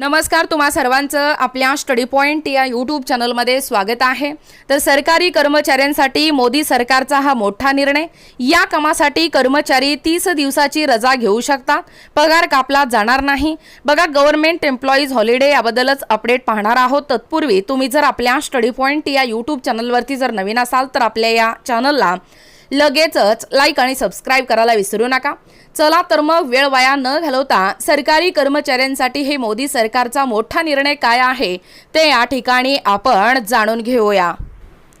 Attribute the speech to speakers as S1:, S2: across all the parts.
S1: नमस्कार तुम्हा सर्वांचं आपल्या स्टडी पॉईंट या यूट्यूब चॅनलमध्ये स्वागत आहे. तर सरकारी कर्मचाऱ्यांसाठी मोदी सरकारचा हा मोठा निर्णय. या कामासाठी कर्मचारी तीस दिवसाची रजा घेऊ शकतात. पगार कापला जाणार नाही. बघा गव्हर्नमेंट एम्प्लॉईज हॉलिडे याबद्दलच अपडेट पाहणार आहोत. तत्पूर्वी तुम्ही जर आपल्या स्टडी पॉईंट या यूट्यूब चॅनलवरती जर नवीन असाल तर आपल्या या चॅनलला लगेचच लाईक आणि सबस्क्राईब करायला विसरू नका. चला तर मग वेळ वाया न घालवता सरकारी कर्मचाऱ्यांसाठी हे मोदी सरकारचा मोठा निर्णय काय आहे ते या ठिकाणी आपण जाणून घेऊया.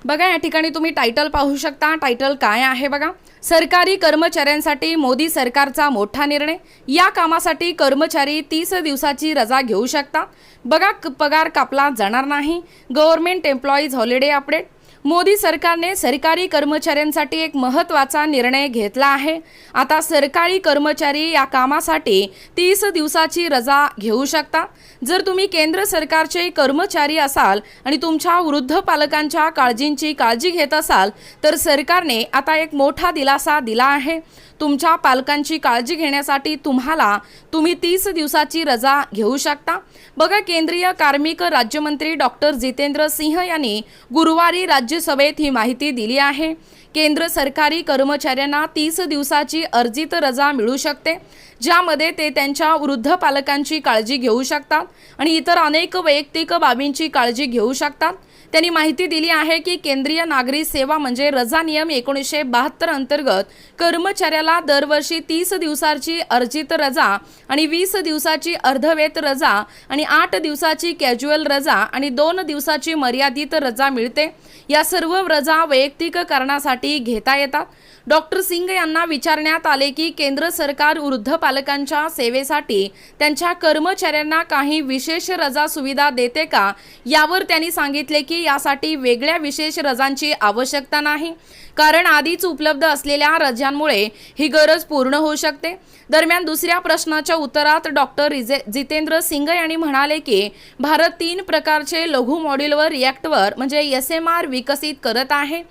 S1: बघा या ठिकाणी तुम्ही टायटल पाहू शकता. टायटल काय आहे बघा? सरकारी कर्मचाऱ्यांसाठी मोदी सरकारचा मोठा निर्णय. या कामासाठी कर्मचारी तीस दिवसाची रजा घेऊ शकता. बघा क- पगार कापला जाणार नाही. Government employees holiday update Modi सरकारने सरकारी कर्मचाऱ्यांसाठी एक महत्त्वाचा निर्णय घेतला आहे. आता सरकारी कर्मचारी या कामासाठी तीस दिवसाची रजा घेऊ शकता. जर तुम्ही केंद्र सरकारचे कर्मचारी असाल आणि तुमच्या वृद्ध पालकांच्या काळजींची काळजी घेत असाल तर सरकारने आता एक मोठा दिलासा दिला आहे. तुमच्या पालकांची काळजी घेण्यासाठी तुम्हाला तुम्ही तीस दिवसाची रजा घेऊ शकता. बघा केंद्रीय कार्मिक राज्यमंत्री डॉक्टर जितेंद्र सिंह यांनी गुरुवारी राज्य राज्यसभेत ही माहिती दिली आहे. केंद्र सरकारी कर्मचाऱ्यांना तीस दिवसाची अर्जित रजा मिळू शकते ज्यामध्ये ते त्यांच्या वृद्ध पालकांची काळजी घेऊ शकतात आणि इतर अनेक वैयक्तिक बाबींची काळजी घेऊ शकतात. त्यांनी माहिती दिली आहे की केंद्रीय नागरी सेवा म्हणजे रजा नियम एकोणीसशे बहात्तर अंतर्गत कर्मचाऱ्याला दरवर्षी तीस दिवसाची अर्जित रजा आणि वीस दिवसाची अर्धवेत रजा आणि आठ दिवसाची कॅज्युअल रजा आणि दोन दिवसाची मर्यादित रजा मिळते. या सर्व रजा वैयक्तिक कारणासाठी घेता येतात. डॉक्टर सिंग यांना विचारण्यात आले की केंद्र सरकार वृद्ध पालकांच्या सेवेसाठी त्यांच्या कर्मचाऱ्यांना काही विशेष रजा सुविधा देते का? यावर त्यांनी सांगितले की यासाठी वेगळ्या विशेष रजांची आवश्यकता नाही. कारण आधीच उपलब्ध असलेल्या रजांमुळे ही गरज पूर्ण होऊ शकते. दरम्यान दुसऱ्या प्रश्नाच्या उत्तरात डॉक्टर रिजे जितेंद्र सिंग यांनी म्हणाले की भारत तीन प्रकारचे लघु मॉड्यूलवर रिॲक्टवर म्हणजे एस एम आर विकसित करत आहे.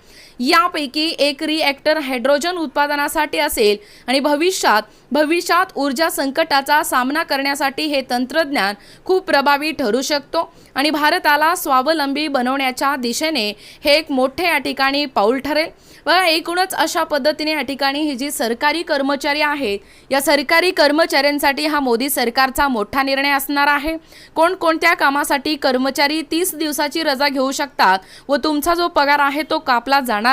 S1: यापैकी एक रिॲक्टर हायड्रोजन उत्पादनासाठी असेल आणि भविष्यात भविष्यात ऊर्जा संकटाचा सामना करण्यासाठी हे तंत्रज्ञान खूप प्रभावी ठरू शकतो आणि भारताला स्वावलंबी बनवण्याच्या दिशेने हे एक मोठे या ठिकाणी पाऊल ठरेल. व एकूणच अशा पद्धतीने या ठिकाणी ही जी सरकारी कर्मचारी आहेत या सरकारी कर्मचाऱ्यांसाठी हा मोदी सरकारचा मोठा निर्णय असणार आहे. कोणकोणत्या कामासाठी कर्मचारी तीस दिवसाची रजा घेऊ शकतात व तुमचा जो पगार आहे तो कापला जाणार